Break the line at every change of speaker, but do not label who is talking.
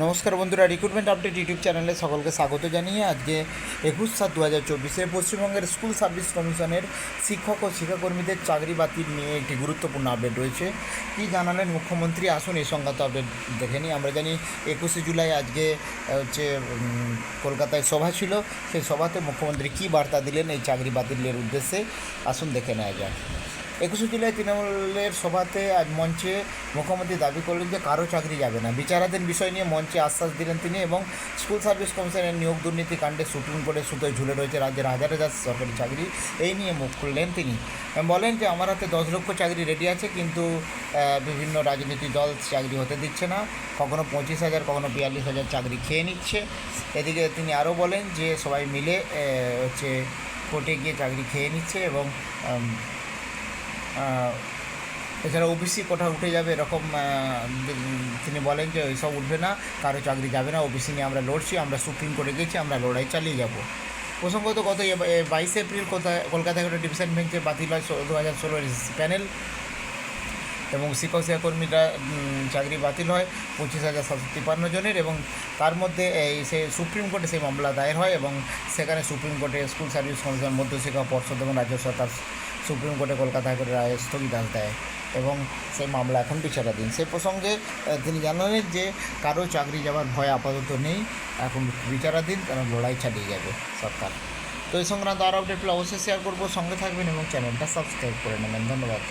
নমস্কার বন্ধুরা recruitment update YouTube চ্যানেলে সকলকে স্বাগত জানিয়ে আজকে একুশ সাত দু হাজার চব্বিশে পশ্চিমবঙ্গের স্কুল সার্ভিস কমিশনের শিক্ষক ও শিক্ষাকর্মীদের চাকরি বাতিল নিয়ে একটি গুরুত্বপূর্ণ আপডেট রয়েছে। কী জানালেন মুখ্যমন্ত্রী? আসুন এই সংক্রান্ত আপডেট দেখে নিই। আমরা জানি একুশে জুলাই আজকে হচ্ছে কলকাতায় সভা ছিল। সেই সভাতে মুখ্যমন্ত্রী কী বার্তা দিলেন এই চাকরি বাতিলের উদ্দেশ্যে? আসুন দেখে নেওয়া যাক। একুশে জুলাই তৃণমূলের সভাতে আজ মঞ্চে মুখ্যমন্ত্রী দাবি করলেন যে কারও চাকরি যাবে না। বিচারাধীন বিষয় নিয়ে মঞ্চে আশ্বাস দিলেন তিনি এবং স্কুল সার্ভিস কমিশনের নিয়োগ দুর্নীতি কাণ্ডে সুপ্রিম কোর্টে সুতোয় ঝুলে রয়েছে রাজ্যের হাজার হাজার সরকারি চাকরি। এই নিয়ে মুখ খুললেন তিনি। বলেন যে আমার হাতে দশ লক্ষ চাকরি রেডি আছে কিন্তু বিভিন্ন রাজনীতি দল চাকরি হতে দিচ্ছে না। কখনো পঁচিশ হাজার, কখনো বিয়াল্লিশ হাজার চাকরি খেয়ে নিচ্ছে। এদিকে তিনি আরও বলেন যে সবাই মিলে হচ্ছে কোর্টে গিয়ে চাকরি খেয়ে নিচ্ছে এবং এছাড়া ওবিসি কোঠা উঠে যাবে, এরকম তিনি বলেন যে ওইসব উঠবে না, কারও চাকরি যাবে না ওবিসি নিয়ে আমরা লড়ছি, আমরা সুপ্রিম কোর্টে গেছি, আমরা লড়াই চালিয়ে যাব। প্রসঙ্গত গত বাইশে এপ্রিল কোথায়, কলকাতা একটা ডিভিশন বেঞ্চে বাতিল হয় দু হাজার ষোলোর প্যানেল এবং শিক্ষক শিক্ষাকর্মীরা চাকরি বাতিল হয় পঁচিশ হাজার সাতশো তিপ্পান্ন জনের এবং তার মধ্যে এই সে সুপ্রিম কোর্টে সেই মামলা দায়ের হয় এবং সেখানে সুপ্রিম কোর্টে স্কুল সার্ভিস কমিশন মধ্যশিক্ষা পর্ষদ এবং রাজ্য সরকার সুপ্রিম কোর্টে কলকাতা হাইকোর্টের রায় স্থগিতাদেশ দেয় এবং সেই মামলা এখন বিচারাধীন। সেই প্রসঙ্গে তিনি জানালেন যে কারও চাকরি যাওয়ার ভয় আপাতত নেই, এখন বিচারাধীন, কারণ লড়াই চালিয়ে যাবে সরকার। তো এই সংক্রান্ত আরও আপডেটগুলো অবশ্যই শেয়ার করব, সঙ্গে থাকবেন এবং চ্যানেলটা সাবস্ক্রাইব করে নেবেন। ধন্যবাদ।